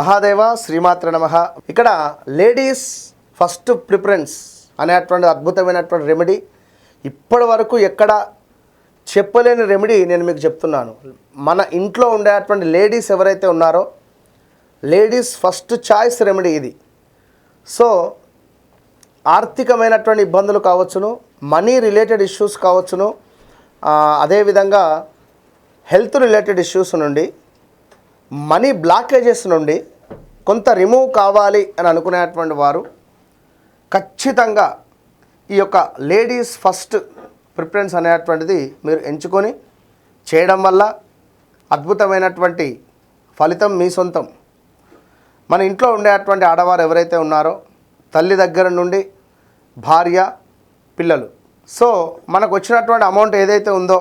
మహాదేవ శ్రీమాత్ర నమ. ఇక్కడ ladies first preference అనేటువంటి అద్భుతమైనటువంటి రెమెడీ. ఇప్పటి వరకు ఎక్కడ చెప్పలేని రెమెడీ నేను మీకు చెప్తున్నాను. మన ఇంట్లో ఉండేటువంటి లేడీస్ ఎవరైతే ఉన్నారో లేడీస్ ఫస్ట్ చాయిస్ రెమెడీ ఇది. సో ఆర్థికమైనటువంటి ఇబ్బందులు కావచ్చును మనీ రిలేటెడ్ ఇష్యూస్ కావచ్చును అదేవిధంగా హెల్త్ రిలేటెడ్ ఇష్యూస్ నుండి మనీ బ్లాకేజెస్ నుండి కొంత రిమూవ్ కావాలి అని అనుకునేటువంటి వారు ఖచ్చితంగా ఈ యొక్క లేడీస్ ఫస్ట్ ప్రిఫరెన్స్ అనేటువంటిది మీరు ఎంచుకొని చేయడం వల్ల అద్భుతమైనటువంటి ఫలితం మీ సొంతం. మన ఇంట్లో ఉండేటువంటి ఆడవారు ఎవరైతే ఉన్నారో తల్లి దగ్గర నుండి భార్య పిల్లలు. సో మనకు వచ్చినటువంటి అమౌంట్ ఏదైతే ఉందో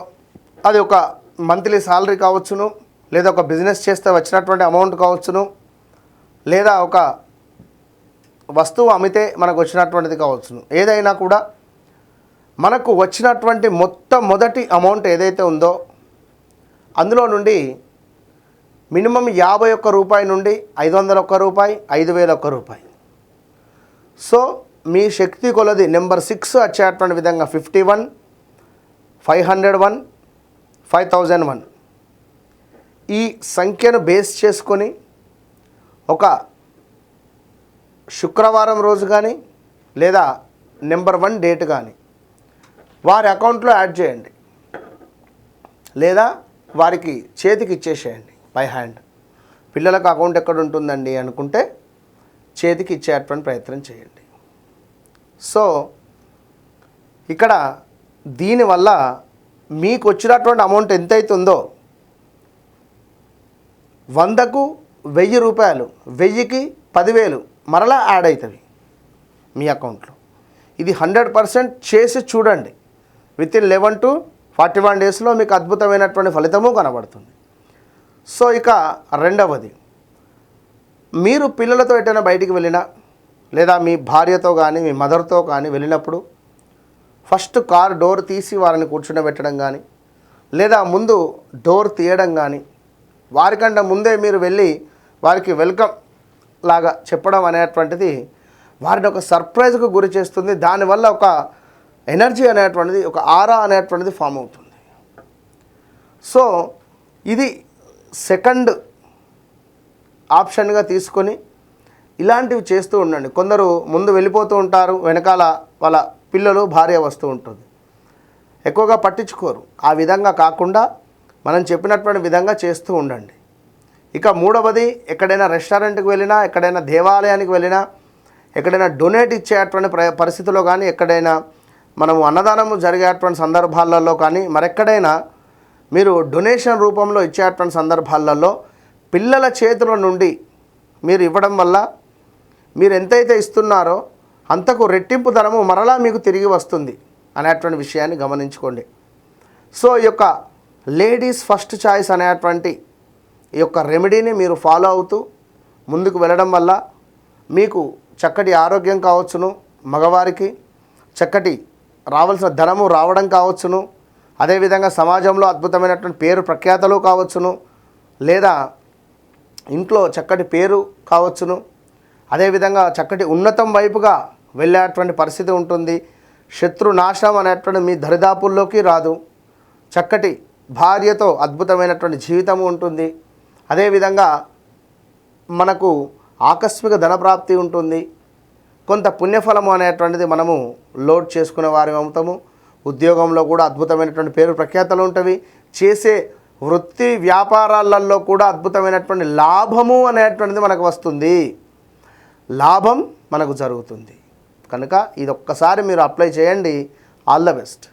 అది ఒక మంత్లీ సాలరీ కావచ్చును లేదా ఒక బిజినెస్ చేస్తే వచ్చినటువంటి అమౌంట్ కావచ్చును లేదా ఒక వస్తువు అమ్మితే మనకు వచ్చినటువంటిది కావచ్చు. ఏదైనా కూడా మనకు వచ్చినటువంటి మొత్తం మొదటి అమౌంట్ ఏదైతే ఉందో అందులో నుండి మినిమం యాభై ఒక్క రూపాయి నుండి ఐదు వందల ఒక్క రూపాయి ఐదు వేల ఒక్క రూపాయి. సో మీ శక్తి కొలది నెంబర్ సిక్స్ వచ్చేటువంటి విధంగా fifty one five hundred one five thousand one. ఈ సంఖ్యను బేస్ చేసుకొని ఒక శుక్రవారం రోజు కానీ లేదా నెంబర్ వన్ డేట్ కానీ వారి అకౌంట్లో యాడ్ చేయండి. లేదా వారికి చేతికి ఇచ్చేసేయండి బై హ్యాండ్. పిల్లలకు అకౌంట్ ఎక్కడ ఉంటుందండి అనుకుంటే చేతికి ఇచ్చేటువంటి ప్రయత్నం చేయండి. సో ఇక్కడ దీనివల్ల మీకు వచ్చినటువంటి అమౌంట్ ఎంత అవుతుందో వందకు వెయ్యి రూపాయలు వెయ్యికి పదివేలు మరలా యాడ్ అవుతుంది మీ అకౌంట్లో. ఇది హండ్రెడ్ పర్సెంట్ చేసి చూడండి. Within eleven to forty one డేస్లో మీకు అద్భుతమైనటువంటి ఫలితము కనబడుతుంది. సో ఇక రెండవది. మీరు పిల్లలతో ఎటైనా బయటికి వెళ్ళినా లేదా మీ భార్యతో కానీ మీ మదర్తో కానీ వెళ్ళినప్పుడు ఫస్ట్ కార్ డోర్ తీసి వారిని కూర్చుండబెట్టడం కానీ లేదా ముందు డోర్ తీయడం కానీ వారికంటే ముందే మీరు వెళ్ళి వారికి వెల్కమ్ లాగా చెప్పడం అనేటువంటిది వారిని ఒక సర్ప్రైజ్కు గురి చేస్తుంది. దానివల్ల ఒక ఎనర్జీ అనేటువంటిది ఒక ఆరా అనేటువంటిది ఫామ్ అవుతుంది. సో ఇది సెకండ్ ఆప్షన్గా తీసుకొని ఇలాంటివి చేస్తూ ఉండండి. కొందరు ముందు వెళ్ళిపోతూ ఉంటారు వెనకాల వాళ్ళ పిల్లలు భార్య వస్తూ ఉంటుంది. ఎక్కువగా పట్టించుకోరు. ఆ విధంగా కాకుండా మనం చెప్పినటువంటి విధంగా చేస్తూ ఉండండి. ఇక మూడవది ఎక్కడైనా రెస్టారెంట్కి వెళ్ళినా ఎక్కడైనా దేవాలయానికి వెళ్ళినా ఎక్కడైనా డొనేట్ ఇచ్చేటువంటి ప్ర పరిస్థితిలో కానీ ఎక్కడైనా మనము అన్నదానము జరిగేటువంటి సందర్భాలలో కానీ మరెక్కడైనా మీరు డొనేషన్ రూపంలో ఇచ్చేటువంటి సందర్భాలలో పిల్లల చేతుల నుండి మీరు ఇవ్వడం వల్ల మీరు ఎంతైతే ఇస్తున్నారో అంతకు రెట్టింపు ధనము మరలా మీకు తిరిగి వస్తుంది అనేటువంటి విషయాన్ని గమనించుకోండి. సో ఈ యొక్క లేడీస్ ఫస్ట్ చాయిస్ అనేటువంటి ఈ యొక్క రెమెడీని మీరు ఫాలో అవుతూ ముందుకు వెళ్ళడం వల్ల మీకు చక్కటి ఆరోగ్యం కావచ్చును మగవారికి చక్కటి రావాల్సిన ధనము రావడం కావచ్చును. అదేవిధంగా సమాజంలో అద్భుతమైనటువంటి పేరు ప్రఖ్యాతలు కావచ్చును. లేదా ఇంట్లో చక్కటి పేరు కావచ్చును. అదేవిధంగా చక్కటి ఉన్నతం వైపుగా వెళ్ళేటువంటి పరిస్థితి ఉంటుంది. శత్రు నాశనం అనేటువంటి మీ దరిదాపుల్లోకి రాదు. చక్కటి భార్యతో అద్భుతమైనటువంటి జీవితం ఉంటుంది. అదేవిధంగా మనకు ఆకస్మిక ధనప్రాప్తి ఉంటుంది. కొంత పుణ్యఫలము అనేటువంటిది మనము లోడ్ చేసుకునే వారి అవుతాము ఉద్యోగంలో కూడా అద్భుతమైనటువంటి పేరు ప్రఖ్యాతలు ఉంటవి. చేసే వృత్తి వ్యాపారాలలో కూడా అద్భుతమైనటువంటి లాభము అనేటువంటిది మనకు వస్తుంది. లాభం మనకు జరుగుతుంది. కనుక ఇది ఒక్కసారి మీరు అప్లై చేయండి. All the best.